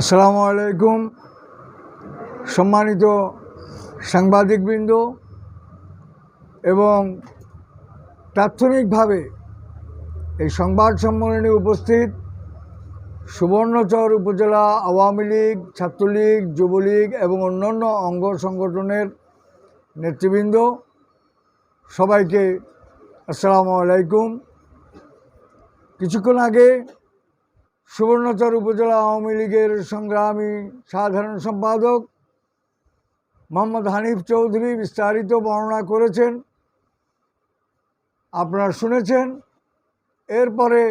আসসালামু আলাইকুম। সম্মানিত সাংবাদিকবৃন্দ এবং তাৎক্ষণিকভাবে এই সংবাদ সম্মেলনে উপস্থিত সুবর্ণচর উপজেলা আওয়ামী লীগ, ছাত্রলীগ, যুবলীগ এবং অন্যান্য অঙ্গ সংগঠনের নেতৃবৃন্দ, সবাইকে আসসালামু আলাইকুম। কিছুক্ষণ আগে সুবর্ণচর উপজেলা আওয়ামী লীগের সংগ্রামী সাধারণ সম্পাদক মোহাম্মদ হানিফ চৌধুরী বিস্তারিত বর্ণনা করেছেন, আপনারা শুনেছেন। এরপরে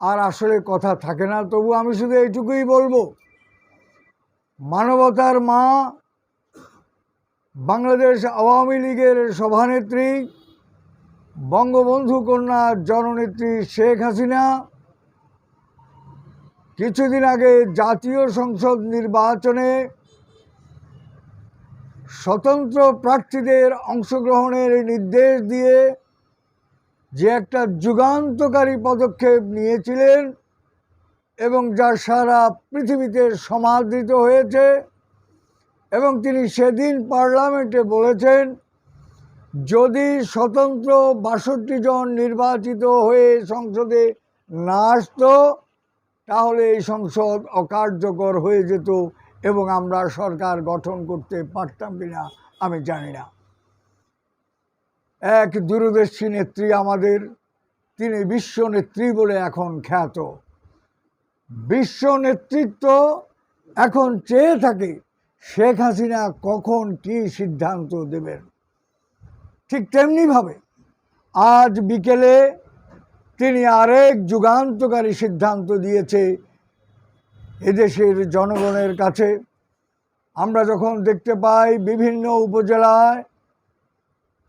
আর আসলে কথা থাকে না, তবু আমি শুধু এইটুকুই বলব, মানবতার মা বাংলাদেশ আওয়ামী লীগের সভানেত্রী, বঙ্গবন্ধু কন্যা জননেত্রী শেখ হাসিনা কিছুদিন আগে জাতীয় সংসদ নির্বাচনে স্বতন্ত্র প্রার্থীদের অংশগ্রহণের নির্দেশ দিয়ে যে একটা যুগান্তকারী পদক্ষেপ নিয়েছিলেন এবং যা সারা পৃথিবীতে সমাদৃত হয়েছে এবং তিনি সেদিন পার্লামেন্টে বলেছেন, যদি স্বতন্ত্র বাষট্টি জন নির্বাচিত হয়ে সংসদে না আসতো তাহলে এই সংসদ অকার্যকর হয়ে যেত এবং আমরা সরকার গঠন করতে পারতাম কিনা আমি জানি না। এক দূরদর্শী নেত্রী আমাদের, তিনি বিশ্ব নেত্রী বলে এখন খ্যাত। বিশ্ব নেতৃত্ব এখন চেয়ে থাকে শেখ হাসিনা কখন কি সিদ্ধান্ত দেবেন। ঠিক তেমনিভাবে আজ বিকেলে তিনি আরেক যুগান্তকারী সিদ্ধান্ত দিয়েছে এদেশের জনগণের কাছে। আমরা যখন দেখতে পাই বিভিন্ন উপজেলায়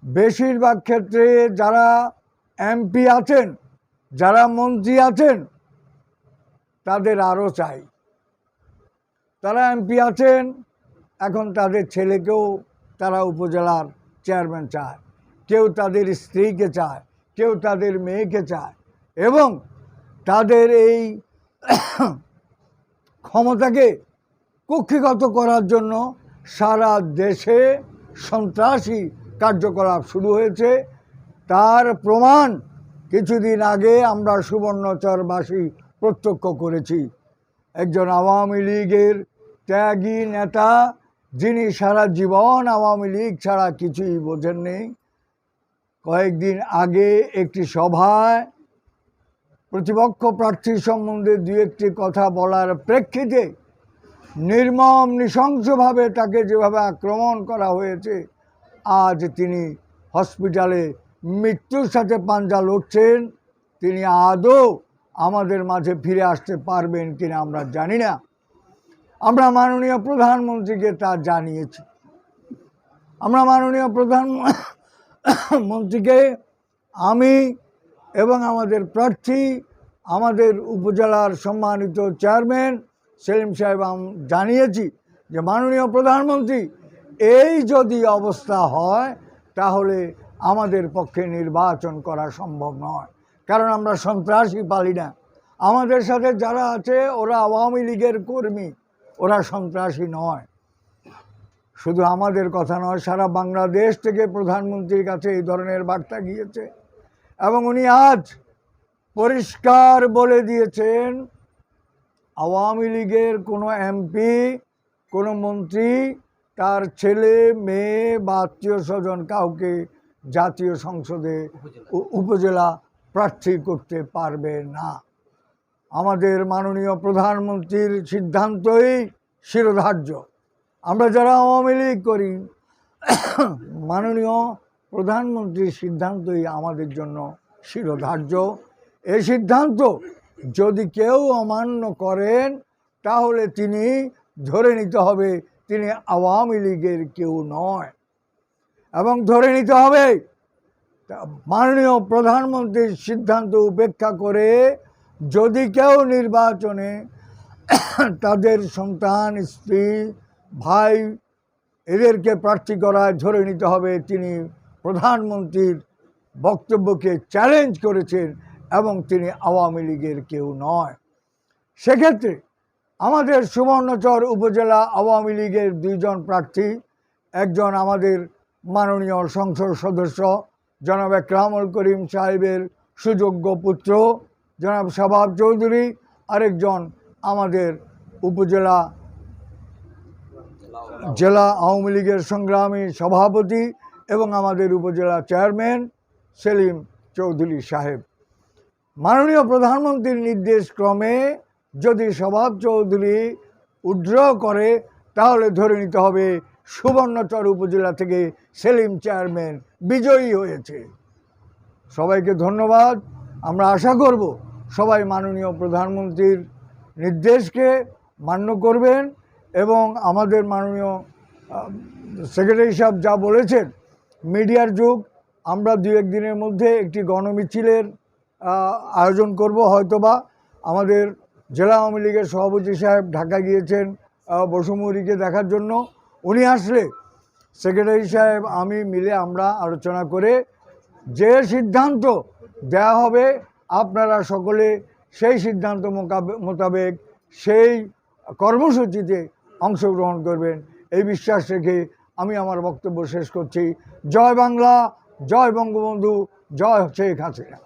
বেশিরভাগ ক্ষেত্রে যারা এমপি আছেন, যারা মন্ত্রী আছেন, তাদের আরও চাই। তারা এমপি আছেন, এখন তাদের ছেলেকেও তারা উপজেলার চেয়ারম্যান চায়। কেউ তাদের স্ত্রীকে চায়। কেউ তাদের মেয়েকে চায় এবং তাদের এই ক্ষমতাকে কক্ষিগত করার জন্য সারা দেশে সন্ত্রাসী কার্যকলাপ শুরু হয়েছে। তার প্রমাণ কিছুদিন আগে আমরা সুবর্ণচরবাসী প্রত্যক্ষ করেছি। একজন আওয়ামী লীগের ত্যাগী নেতা, যিনি সারা জীবন আওয়ামী লীগ ছাড়া কিছুই বোঝেননি কয়েকদিন আগে একটি সভায় প্রতিপক্ষ প্রার্থী সম্বন্ধে দু একটি কথা বলার প্রেক্ষিতে নির্মম, নৃশংসভাবে তাকে যেভাবে আক্রমণ করা হয়েছে, আজ তিনি হসপিটালে মৃত্যুর সাথে পাঞ্জা লড়ছেন। তিনি আদৌ আমাদের মাঝে ফিরে আসতে পারবেন কিনা আমরা জানি না। আমরা মাননীয় প্রধানমন্ত্রীকে তা জানিয়েছি। আমরা মাননীয় প্রধান মন্ত্রীকে আমি এবং আমাদের প্রার্থী, আমাদের উপজেলার সম্মানিত চেয়ারম্যান সেলিম সাহেব জানিয়েছি যে মাননীয় প্রধানমন্ত্রী, এই যদি অবস্থা হয়, তাহলে আমাদের পক্ষে নির্বাচন করা সম্ভব নয়। কারণ আমরা সন্ত্রাসী পালি না। আমাদের সাথে যারা আছে, ওরা আওয়ামী লীগের কর্মী, ওরা সন্ত্রাসী নয়। শুধু আমাদের কথা নয়, সারা বাংলাদেশ থেকে প্রধানমন্ত্রীর কাছে এই ধরনের বার্তা গিয়েছে। এবং উনি আজ পরিষ্কার বলে দিয়েছেন, আওয়ামী লীগের কোনো এমপি, কোনো মন্ত্রী, তার ছেলে, মেয়ে বা আত্মীয় স্বজন কাউকে জাতীয় সংসদে উপজেলা প্রার্থী করতে পারবে না। আমাদের মাননীয় প্রধানমন্ত্রীর সিদ্ধান্তই শিরোধার্য। আমরা যারা আওয়ামী লীগ করি, মাননীয় প্রধানমন্ত্রীর সিদ্ধান্তই আমাদের জন্য শিরোধার্য। এই সিদ্ধান্ত যদি কেউ অমান্য করেন, তাহলে তিনি ধরে নিতে হবে তিনি আওয়ামী লীগের কেউ নয়। এবং ধরে নিতে হবে, মাননীয় প্রধানমন্ত্রীর সিদ্ধান্ত উপেক্ষা করে যদি কেউ নির্বাচনে তাদের সন্তান, স্ত্রী ভাই, এদেরকে প্রার্থী করায় ধরে নিতে হবে। তিনি প্রধানমন্ত্রীর বক্তব্যকে চ্যালেঞ্জ করেছেন এবং তিনি আওয়ামী লীগের কেউ নয়। সেক্ষেত্রে আমাদের সুবর্ণচর উপজেলা আওয়ামী লীগের দুইজন প্রার্থী, একজন আমাদের মাননীয় সংসদ সদস্য জনাব একরামুল করিম সাহেবের সুযোগ্য পুত্র জনাব শাবাব চৌধুরী, আরেকজন আমাদের উপজেলা জেলা আওয়ামী লীগের সংগ্রামী সভাপতি এবং আমাদের উপজেলা চেয়ারম্যান সেলিম চৌধুরী সাহেব। মাননীয় প্রধানমন্ত্রীর নির্দেশ ক্রমে যদি স্বভাব চৌধুরী উড্র করে, তাহলে ধরে নিতে হবে সুবর্ণচর উপজেলা থেকে সেলিম চেয়ারম্যান বিজয়ী হয়েছে। সবাইকে ধন্যবাদ। আমরা আশা করব সবাই মাননীয় প্রধানমন্ত্রীর নির্দেশকে মান্য করবেন। এবং আমাদের মাননীয় সেক্রেটারি সাহেব যা বলেছেন, মিডিয়ার যুগ, আমরা দু একদিনের মধ্যে একটি গণমিছিলের আয়োজন করব হয়তোবা। আমাদের জেলা আওয়ামী লীগের সভাপতি সাহেব ঢাকা গিয়েছেন বসুমুরিকে দেখার জন্য। উনি আসলে, সেক্রেটারি সাহেব, আমি মিলে আমরা আলোচনা করে যে সিদ্ধান্ত দেয়া হবে, আপনারা সকলে সেই সিদ্ধান্ত মোকাবে- মোতাবেক সেই কর্মসূচিতে অংশগ্রহণ করবেন। এই বিশ্বাস রেখে আমি আমার বক্তব্য শেষ করছি। জয় বাংলা, জয় বঙ্গবন্ধু, জয় শেখ হাসিনা।